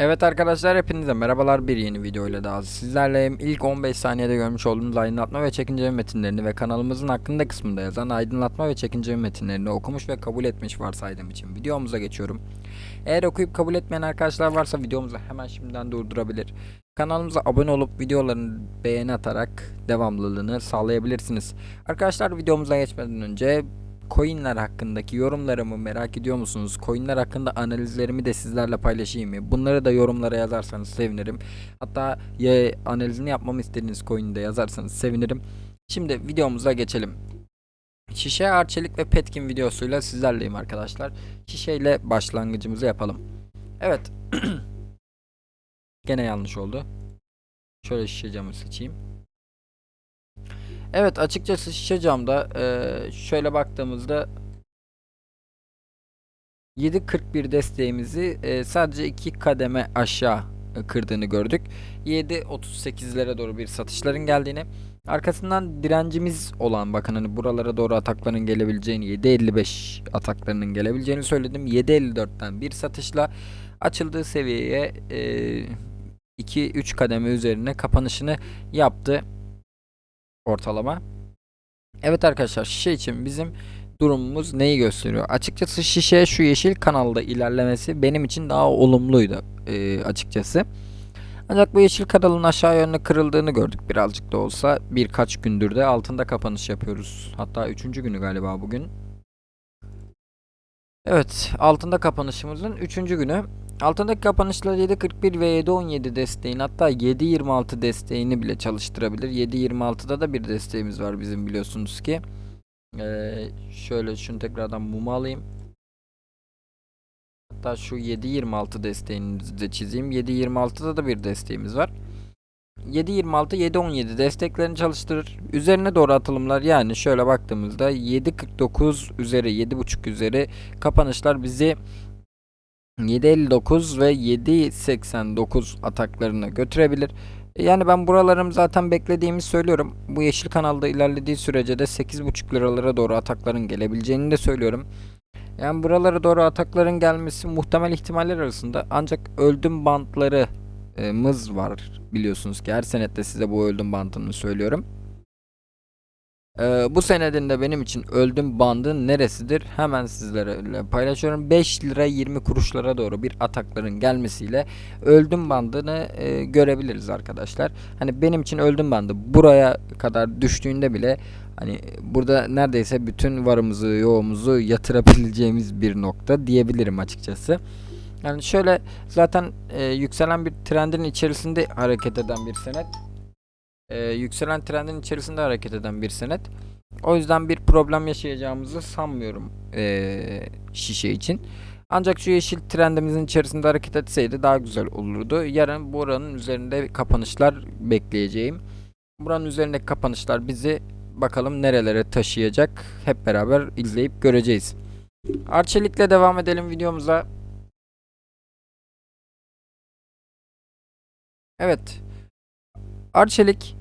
Evet arkadaşlar hepinize merhabalar bir yeni video ile daha sizlerleyim. İlk 15 saniyede görmüş olduğunuz aydınlatma ve çekince metinlerini ve kanalımızın hakkında kısmında yazan aydınlatma ve çekince metinlerini okumuş ve kabul etmiş varsaydığım için videomuza geçiyorum. Eğer okuyup kabul etmeyen arkadaşlar varsa videomuzu hemen şimdiden durdurabilir. Kanalımıza abone olup videoların beğeni atarak devamlılığını sağlayabilirsiniz. Arkadaşlar videomuza geçmeden önce coinler hakkındaki yorumlarımı merak ediyor musunuz? Coinler hakkında analizlerimi de sizlerle paylaşayım mı? Bunları da yorumlara yazarsanız sevinirim. Hatta ya analizini yapmamı istediğiniz coin'i de yazarsanız sevinirim. Şimdi videomuza geçelim. Şişe Arçelik ve Petkin videosuyla sizlerleyim arkadaşlar. Şişeyle başlangıcımızı yapalım. Evet. Gene yanlış oldu. Şöyle şişe camı seçeyim. Evet açıkçası şişe camda eee, şöyle baktığımızda 7.41 desteğimizi eee, sadece iki kademe aşağı e, kırdığını gördük. 7.38'lere doğru bir satışların geldiğini arkasından direncimiz olan bakın hani buralara doğru atakların gelebileceğini 7.55 ataklarının gelebileceğini söyledim. 7.54'ten bir satışla açıldığı seviyeye 2-3 kademe üzerine kapanışını yaptı ortalama. Evet arkadaşlar şişe için bizim durumumuz neyi gösteriyor? Açıkçası şişe şu yeşil kanalda ilerlemesi benim için daha olumluydu e, açıkçası. Ancak bu yeşil kanalın aşağı yönlü kırıldığını gördük birazcık da olsa. Birkaç gündür de altında kapanış yapıyoruz. Hatta üçüncü günü galiba bugün. Evet altında kapanışımızın üçüncü günü. Altındaki kapanışlar 7.41 ve 7.17 desteğin hatta 7.26 desteğini bile çalıştırabilir. 7.26'da da bir desteğimiz var bizim biliyorsunuz ki. Ee, şöyle şunu tekrardan muma alayım. Hatta şu 7.26 desteğini de çizeyim. 7.26'da da bir desteğimiz var. 7.26, 7.17 desteklerini çalıştırır. Üzerine doğru atılımlar yani şöyle baktığımızda 7.49 üzeri 7.5 üzeri kapanışlar bizi 7.59 ve 7.89 ataklarına götürebilir. Yani ben buralarım zaten beklediğimi söylüyorum. Bu yeşil kanalda ilerlediği sürece de 8.5 liralara doğru atakların gelebileceğini de söylüyorum. Yani buralara doğru atakların gelmesi muhtemel ihtimaller arasında ancak öldüm bantlarımız var biliyorsunuz ki her senette size bu öldüm bantını söylüyorum. Ee, bu senedin de benim için öldüm bandı neresidir? Hemen sizlere paylaşıyorum. 5 lira 20 kuruşlara doğru bir atakların gelmesiyle öldüm bandını e, görebiliriz arkadaşlar. Hani benim için öldüm bandı buraya kadar düştüğünde bile hani burada neredeyse bütün varımızı yoğumuzu yatırabileceğimiz bir nokta diyebilirim açıkçası. Yani şöyle zaten e, yükselen bir trendin içerisinde hareket eden bir senet e, yükselen trendin içerisinde hareket eden bir senet. O yüzden bir problem yaşayacağımızı sanmıyorum e, şişe için. Ancak şu yeşil trendimizin içerisinde hareket etseydi daha güzel olurdu. Yarın buranın üzerinde kapanışlar bekleyeceğim. Buranın üzerindeki kapanışlar bizi bakalım nerelere taşıyacak. Hep beraber izleyip göreceğiz. Arçelik'le devam edelim videomuza. Evet. Arçelik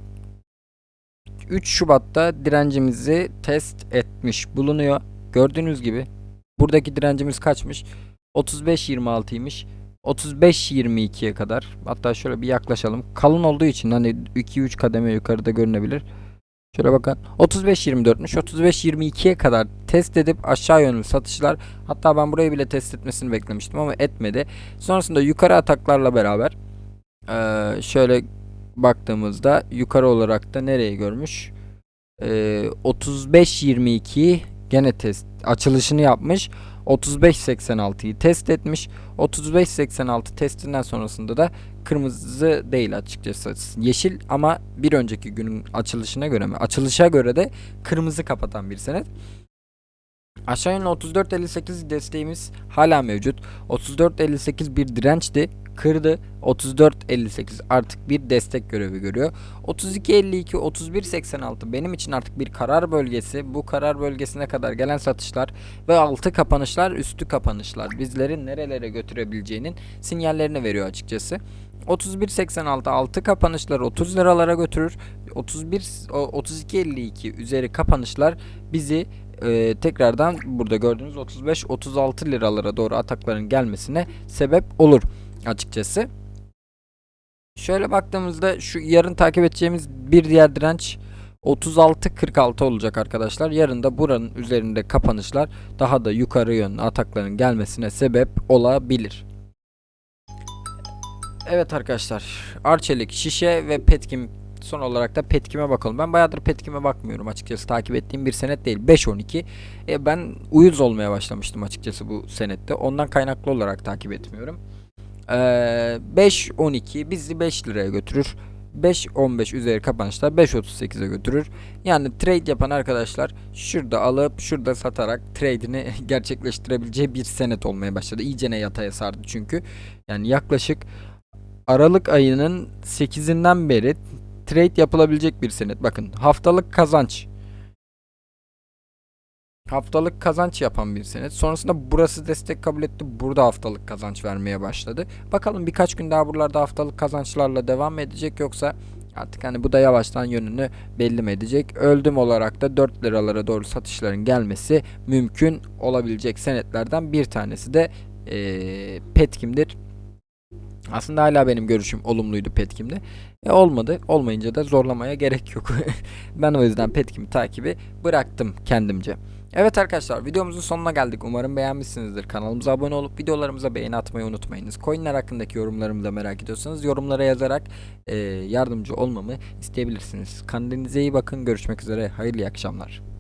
3 Şubat'ta direncimizi test etmiş bulunuyor. Gördüğünüz gibi buradaki direncimiz kaçmış? 35.26'ymış. 35.22'ye kadar. Hatta şöyle bir yaklaşalım. Kalın olduğu için hani 2-3 kademe yukarıda görünebilir. Şöyle bakın. 35.24'müş. 35.22'ye kadar test edip aşağı yönlü satışlar. Hatta ben burayı bile test etmesini beklemiştim ama etmedi. Sonrasında yukarı ataklarla beraber şöyle baktığımızda yukarı olarak da nereye görmüş? Ee, 35-22 gene test açılışını yapmış. 35-86'yı test etmiş. 35-86 testinden sonrasında da kırmızı değil açıkçası. Yeşil ama bir önceki günün açılışına göre mi? Açılışa göre de kırmızı kapatan bir senet. Aşağı yönlü 34.58 desteğimiz hala mevcut. 34.58 bir dirençti kırdı. 34.58 artık bir destek görevi görüyor. 32.52 31.86 benim için artık bir karar bölgesi. Bu karar bölgesine kadar gelen satışlar ve altı kapanışlar üstü kapanışlar bizleri nerelere götürebileceğinin sinyallerini veriyor açıkçası. 31.86 altı kapanışlar 30 liralara götürür. 31 32.52 üzeri kapanışlar bizi e, tekrardan burada gördüğünüz 35-36 liralara doğru atakların gelmesine sebep olur. Açıkçası. Şöyle baktığımızda şu yarın takip edeceğimiz bir diğer direnç 36-46 olacak arkadaşlar. Yarın da buranın üzerinde kapanışlar daha da yukarı yönlü atakların gelmesine sebep olabilir. Evet arkadaşlar. Arçelik, şişe ve petkim son olarak da petkime bakalım. Ben bayağıdır petkime bakmıyorum açıkçası. Takip ettiğim bir senet değil. 5-12. E, ben uyuz olmaya başlamıştım açıkçası bu senette. Ondan kaynaklı olarak takip etmiyorum. Ee, 5-12 bizi 5 liraya götürür. 5-15 üzeri kapanışlar 5.38'e götürür. Yani trade yapan arkadaşlar şurada alıp şurada satarak trade'ini gerçekleştirebileceği bir senet olmaya başladı. İyice ne yataya sardı çünkü. Yani yaklaşık Aralık ayının 8'inden beri trade yapılabilecek bir senet. Bakın haftalık kazanç. Haftalık kazanç yapan bir senet. Sonrasında burası destek kabul etti. Burada haftalık kazanç vermeye başladı. Bakalım birkaç gün daha buralarda haftalık kazançlarla devam edecek yoksa artık hani bu da yavaştan yönünü belli mi edecek? Öldüm olarak da 4 liralara doğru satışların gelmesi mümkün olabilecek senetlerden bir tanesi de eee Petkim'dir. Aslında hala benim görüşüm olumluydu Petkim'de. E olmadı. Olmayınca da zorlamaya gerek yok. ben o yüzden Petkim'i takibi bıraktım kendimce. Evet arkadaşlar videomuzun sonuna geldik. Umarım beğenmişsinizdir. Kanalımıza abone olup videolarımıza beğeni atmayı unutmayınız. Coinler hakkındaki yorumlarımı da merak ediyorsanız yorumlara yazarak e, yardımcı olmamı isteyebilirsiniz. Kendinize iyi bakın. Görüşmek üzere. Hayırlı akşamlar.